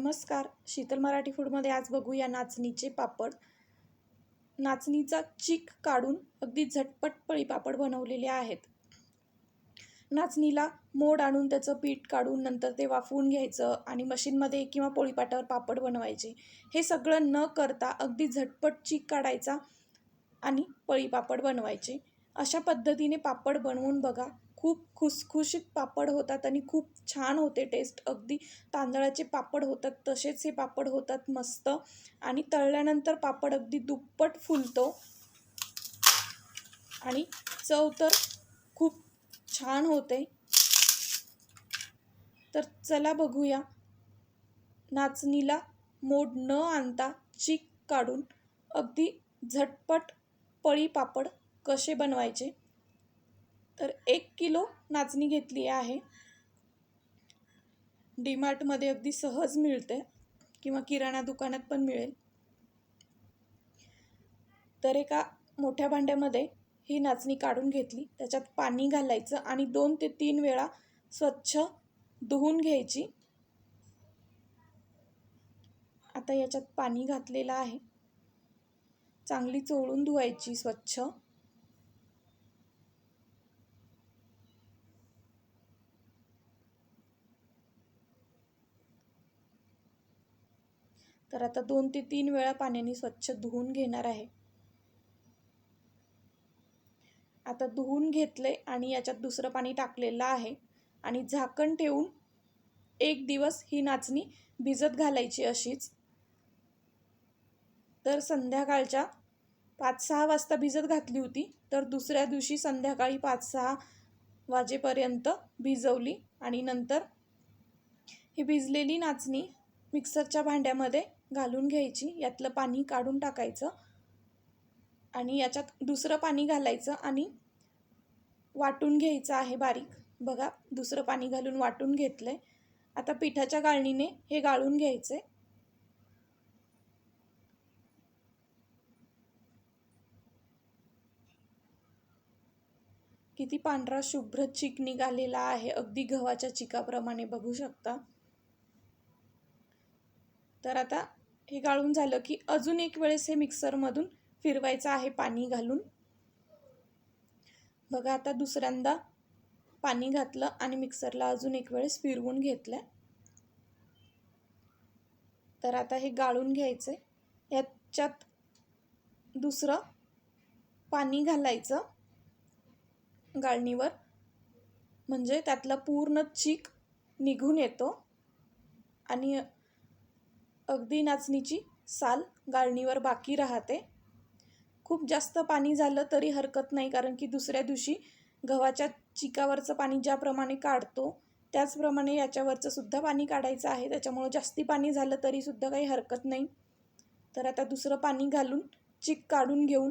नमस्कार. शीतल मराठी फूडमध्ये आज बघूया नाचणीचे पापड. नाचणीचा चीक काढून अगदी झटपट पळी पापड बनवलेले आहेत. नाचणीला मोड आणून त्याचं पीठ काढून नंतर ते वाफवून घ्यायचं आणि मशीनमध्ये किंवा पोळीपाटावर पापड बनवायचे. हे सगळं न करता अगदी झटपट चीक काढायचा आणि पळी पापड बनवायचे. अशा पद्धतीने पापड बनवून बघा. खूप खुसखुशीत पापड होतात आणि खूप छान होते टेस्ट अगदी तांदळाचे पापड होतात तसेच हे पापड होतात मस्त. आणि तळल्यानंतर पापड अगदी दुप्पट फुलतो. आणि चव तर खूप छान होते. तर चला बघूया. नाचणीला मोड न आणता चीक काढून अगदी झटपट पळी पापड कसे बनवायचे? तर एक किलो नाचणी घेतली आहे. डीमार्टमध्ये अगदी सहज मिळते किंवा किराणा दुकानात पण मिळेल. तर एका मोठ्या भांड्यामध्ये ही नाचणी काढून घेतली. त्याच्यात पाणी घालायचं आणि दोन ते तीन वेळा स्वच्छ धुवून घ्यायची. आता याच्यात पाणी घातलेलं आहे. चांगली चोळून धुवायची स्वच्छ. तर आता दोन ते तीन वेळा पाण्याने स्वच्छ धुवून घेणार आहे. आता धुवून घेतले आणि याच्यात दुसरं पाणी टाकलेलं आहे. आणि झाकण ठेवून एक दिवस ही नाचणी भिजत घालायची अशीच. तर संध्याकाळच्या पाच सहा वाजता भिजत घातली होती तर दुसऱ्या दिवशी संध्याकाळी पाच सहा वाजेपर्यंत भिजवली आणि नंतर ही भिजलेली नाचणी मिक्सरच्या भांड्यामध्ये घालून घ्यायची यातलं पाणी काढून टाकायचं आणि याच्यात दुसरं पाणी घालायचं आणि वाटून घ्यायचं आहे बारीक. बघा दुसरं पाणी घालून वाटून घेतलं आहे आता पिठाच्या गाळणीने हे गाळून घ्यायचे. किती पांढरा शुभ्र चिक निघालेला आहे अगदी गव्हाच्या चिकाप्रमाणे बघू शकता. तर आता हे गाळून झालं की अजून एक वेळेस हे मिक्सरमधून फिरवायचं आहे पाणी घालून. बघा आता दुसऱ्यांदा पाणी घातलं आणि मिक्सरला अजून एक वेळेस फिरवून घेतलं तर आता हे गाळून घ्यायचं याच्यात दुसरं पाणी घालायचं गाळणीवर. म्हणजे त्यातला पूर्ण चीक निघून येतो. आणि अगदी नाचणीची साल गाळणीवर बाकी राहते. खूप जास्त पाणी झालं तरी हरकत नाही कारण की दुसऱ्या दिवशी गव्हाच्या चिकावरचं पाणी ज्याप्रमाणे काढतो त्याचप्रमाणे याच्यावरचं सुद्धा पाणी काढायचं आहे. त्याच्यामुळं जास्ती पाणी झालं तरीसुद्धा काही हरकत नाही. तर आता दुसरं पाणी घालून चिक काढून घेऊन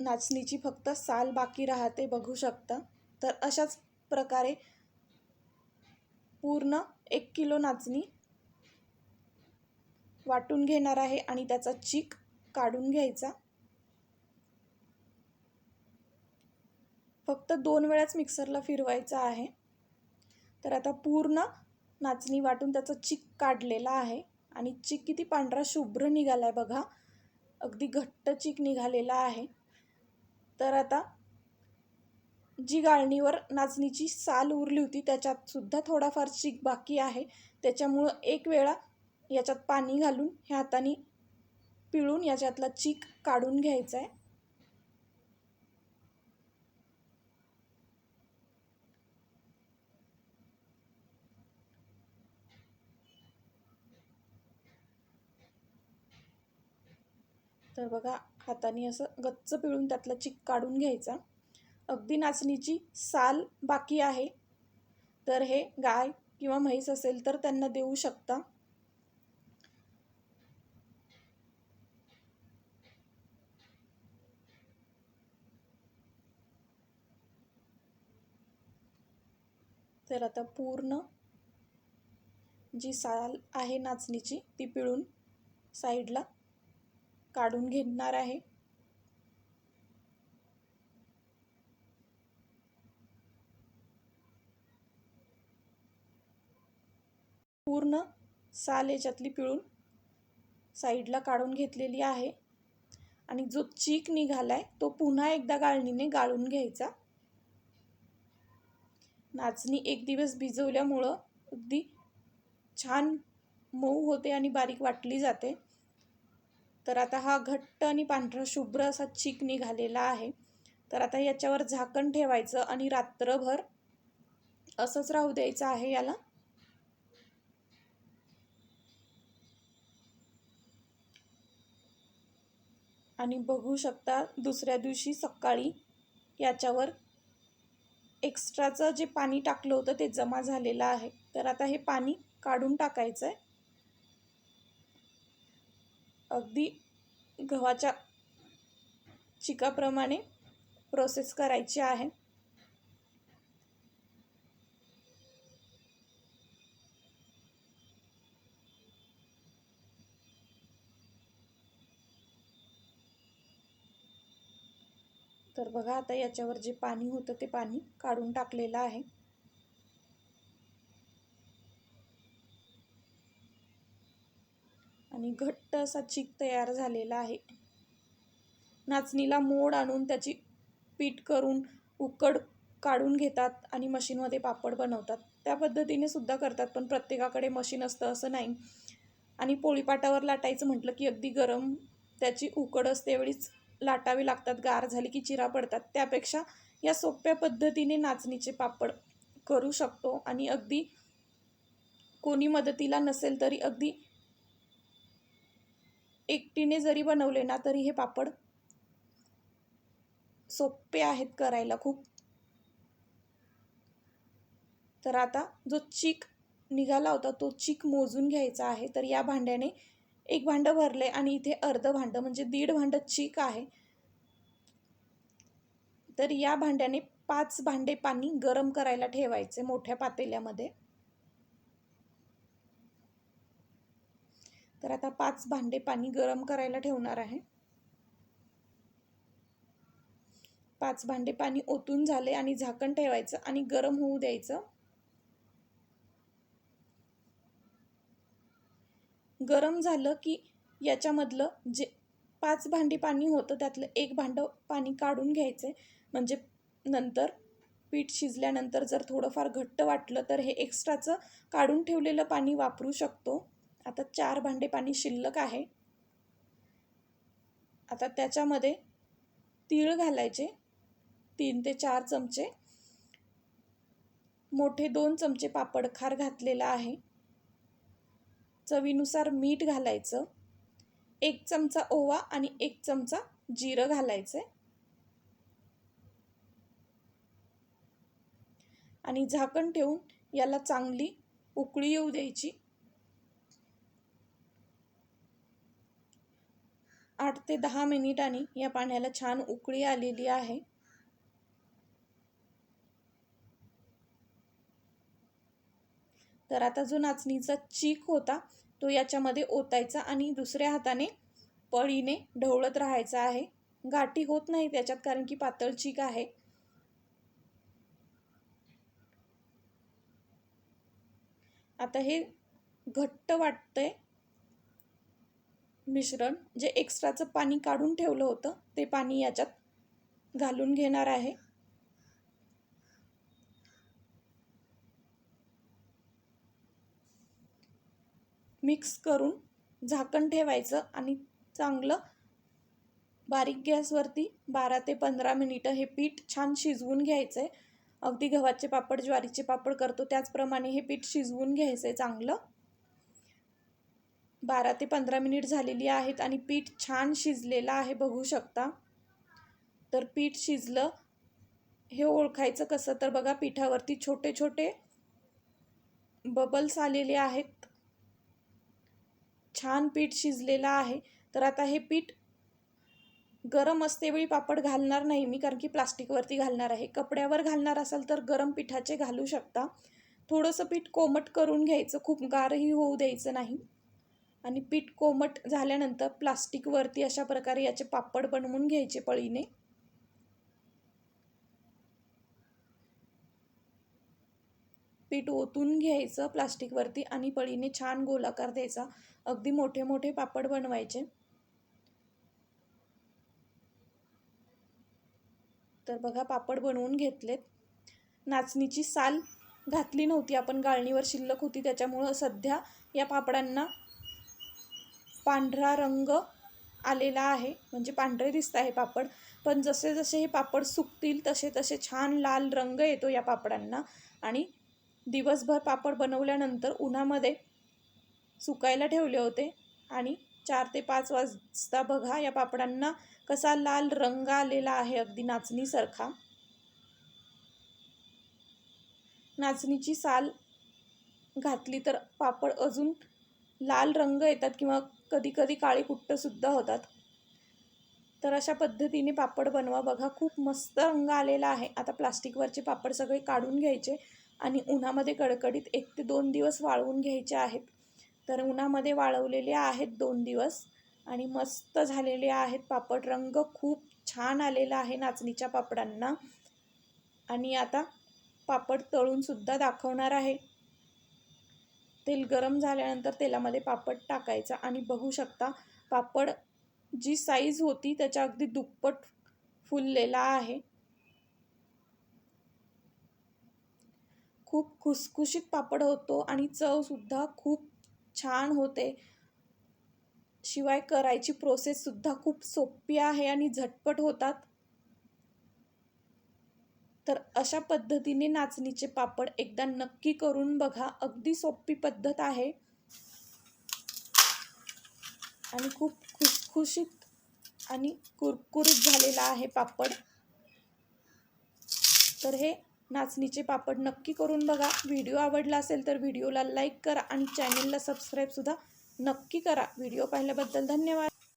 नाचणीची फक्त साल बाकी राहते बघू शकता. तर अशाच प्रकारे पूर्ण एक किलो नाचणी वाटून घेणार आहे आणि त्याचा चीक काढून घ्यायचा. फक्त दोन वेळाच मिक्सरला फिरवायचा आहे. तर आता पूर्ण नाचणी वाटून त्याचा चिक काढलेला आहे आणि चिक किती पांढरा शुभ्र निघाला आहे बघा. अगदी घट्ट चिक निघालेला आहे. तर आता जी गाळणीवर नाचणीची साल उरली होती त्याच्यात सुद्धा थोडाफार चीक बाकी आहे. त्याच्यामुळं एक वेळा याच्यात पाणी घालून ह्या हाताने पिळून याच्यातला चीक काढून घ्यायचा आहे तर बघा हाताने असं गच्च पिळून त्यातला चीक काढून घ्यायचा. अगदी नाचणीची साल बाकी आहे. तर हे गाय किंवा म्हैस असेल तर त्यांना देऊ शकता. तर आता पूर्ण जी साल आहे नाचणीची ती पिळून साईडला काढून घेणार आहे. पूर्ण साल याच्यातली पिळून साईडला काढून घेतलेली आहे. आणि जो चीक निघाला आहे तो पुन्हा एकदा गाळणीने गाळून घ्यायचा. नाचणी एक दिवस भिजवल्यामुळं अगदी छान मऊ होते आणि बारीक वाटली जाते. तर आता हा घट्ट आणि पांढरा शुभ्र असा चीक निघालेला आहे. तर आता याच्यावर झाकण ठेवायचं आणि रात्रभर असंच राहू द्यायचं आहे याला. आणि बघू शकता दुसऱ्या दिवशी सकाळी याच्यावर एक्स्ट्राचं जे पाणी टाकलं होतं ते जमा झालेलं आहे. तर आता हे पाणी काढून टाकायचं आहे. अगदी गव्हाच्या चिकाप्रमाणे प्रोसेस करायची आहे. तर बघा आता याच्यावर जे पाणी होतं ते पाणी काढून टाकलेलं आहे. आणि घट्ट असा चीक तयार झालेला आहे. नाचणीला मोड आणून त्याची पीठ करून उकड काढून घेतात आणि मशीनमध्ये पापड बनवतात. त्या पद्धतीने सुद्धा करतात पण प्रत्येकाकडे मशीन असतं असं नाही. आणि पोळीपाटावर लाटायचं म्हटलं की अगदी गरम त्याची उकड असते एवढीच लाटावी लागतात गार झाली की चिरा पडतात. त्यापेक्षा या सोप्या पद्धतीने नाचणीचे पापड करू शकतो आणि अगदी कोणी मदतीला नसेल तरी अगदी एकटीने जरी बनवले ना तरी हे पापड सोपे आहेत करायला खूप. तर आता जो चीक निघाला होता तो चीक मोजून घ्यायचा आहे. तर या भांड्याने एक भांडं भरले आणि इथे अर्धं भांडं म्हणजे दीड भांडं चीक आहे. तर या भांड्याने पाच भांडे पाणी गरम करायला ठेवायचे मोठ्या पातेल्यामध्ये. तर आता पाच भांडे पाणी गरम करायला ठेवणार आहे. पाच भांडे पाणी ओतून झाले आणि झाकण ठेवायचं आणि गरम होऊ द्यायचं. गरम झालं की याच्यामधलं जे पाच भांडी पाणी होतं त्यातलं एक भांडं पाणी काढून घ्यायचं. म्हणजे नंतर पीठ शिजल्यानंतर जर थोडंफार घट्ट वाटलं तर हे एक्स्ट्राचं काढून ठेवलेलं पाणी वापरू शकतो. आता चार भांडे पाणी शिल्लक आहे. आता त्याच्यामध्ये तीळ घालायचे. तीन ते चार चमचे. मोठे दोन चमचे पापड खार घातलेला आहे. चवीनुसार मीठ घालायचं. एक चमचा ओवा आणि एक चमचा जिरं घालायचं आणि झाकण ठेवून याला चांगली उकळी येऊ द्यायची. आठ ते दहा मिनिटांनी या पाण्याला छान उकळी आलेली आहे. तर आता जो नाचणीचा चीक होता तो याच्यामध्ये ओतायचा आणि दुसऱ्या हाताने पळीने ढवळत राहायचा आहे. गाठी होत नाही त्याच्यात कारण की पातळ चीक आहे. आता हे घट्ट वाटतंय मिश्रण. जे एक्स्ट्राचं पाणी काढून ठेवलं होतं ते पाणी याच्यात घालून घेणार आहे. मिक्स करून झाकण ठेवायचं आणि चांगलं बारीक गॅसवरती बारा ते पंधरा मिनिटं हे पीठ छान शिजवून घ्यायचं आहे अगदी गव्हाचे पापड ज्वारीचे पापड करतो त्याचप्रमाणे हे पीठ शिजवून घ्यायचं आहे चांगलं. बारा ते पंधरा मिनिट झालेली आहेत आणि पीठ छान शिजलेलं आहे बघू शकता. तर पीठ शिजलं हे ओळखायचं कसं तर बघा पिठावरती छोटे छोटे बबल्स आलेले आहेत. छान पीठ शिजलेलं आहे. तर आता हे पीठ गरम असतेवेळी पापड घालणार नाही मी कारण की प्लास्टिकवरती घालणार आहे. कपड्यावर घालणार असाल तर गरम पिठाचे घालू शकता. थोडंसं पीठ कोमट करून घ्यायचं खूप गारही होऊ द्यायचं नाही. आणि पीठ कोमट झाल्यानंतर प्लास्टिकवरती अशा प्रकारे याचे पापड बनवून घ्यायचे पळीने. पीठ ओतून घ्यायचं प्लास्टिकवरती आणि पळीने छान गोलाकार द्यायचा. अगदी मोठे मोठे पापड बनवायचे. तर बघा पापड बनवून घेतलेत. नाचणीची साल घातली नव्हती. आपण गाळणीवर शिल्लक होती. त्याच्यामुळं सध्या या पापडांना पांढरा रंग आलेला आहे. म्हणजे पांढरे दिसत आहे पापड. पण जसे जसे हे पापड सुकतील तसे तसे छान लाल रंग येतो या पापडांना. आणि दिवसभर पापड बनवल्यानंतर उन्हामध्ये सुकायला ठेवले होते. आणि चार ते पाच वाजता बघा या पापडांना कसा लाल रंग आलेला आहे अगदी नाचणीसारखा. नाचणीची साल घातली तर पापड अजून लाल रंग येतात किंवा कधी कधी काळी कुट्टसुद्धा होतात. तर अशा पद्धतीने पापड बनवा. बघा खूप मस्त रंग आलेला आहे. आता प्लास्टिकवरचे पापड सगळे काढून घ्यायचे. आणि उन्हामध्ये कडकडीत एक ते दोन दिवस वाळवून घ्यायचे आहेत. तर उन्हामध्ये वाळवलेले आहेत दोन दिवस आणि मस्त झालेले आहेत पापड. रंग खूप छान आलेला आहे नाचणीच्या पापडांना. आणि आता पापड तळूनसुद्धा दाखवणार आहे. तेल गरम झाल्यानंतर तेलामध्ये पापड टाकायचा आणि बघू शकता पापड जी साईज होती त्याच्या अगदी दुप्पट फुललेला आहे. खूप खुसखुशीत पापड होतो आणि चवसुद्धा खूप छान होते. शिवाय करायची प्रोसेससुद्धा खूप सोपी आहे आणि झटपट होतात. तर अशा पद्धतीने नाचणीचे पापड एकदा नक्की करून बघा. अगदी सोपी पद्धत आहे. आणि खूप खुसखुशीत आणि कुरकुरीत झालेला आहे पापड. तर हे नाचणीचे पापड नक्की करून बघा. व्हिडिओ आवडला असेल तर व्हिडिओला लाईक करा आणि चॅनलला सबस्क्राईबसुद्धा नक्की करा. व्हिडिओ पाहिल्याबद्दल धन्यवाद.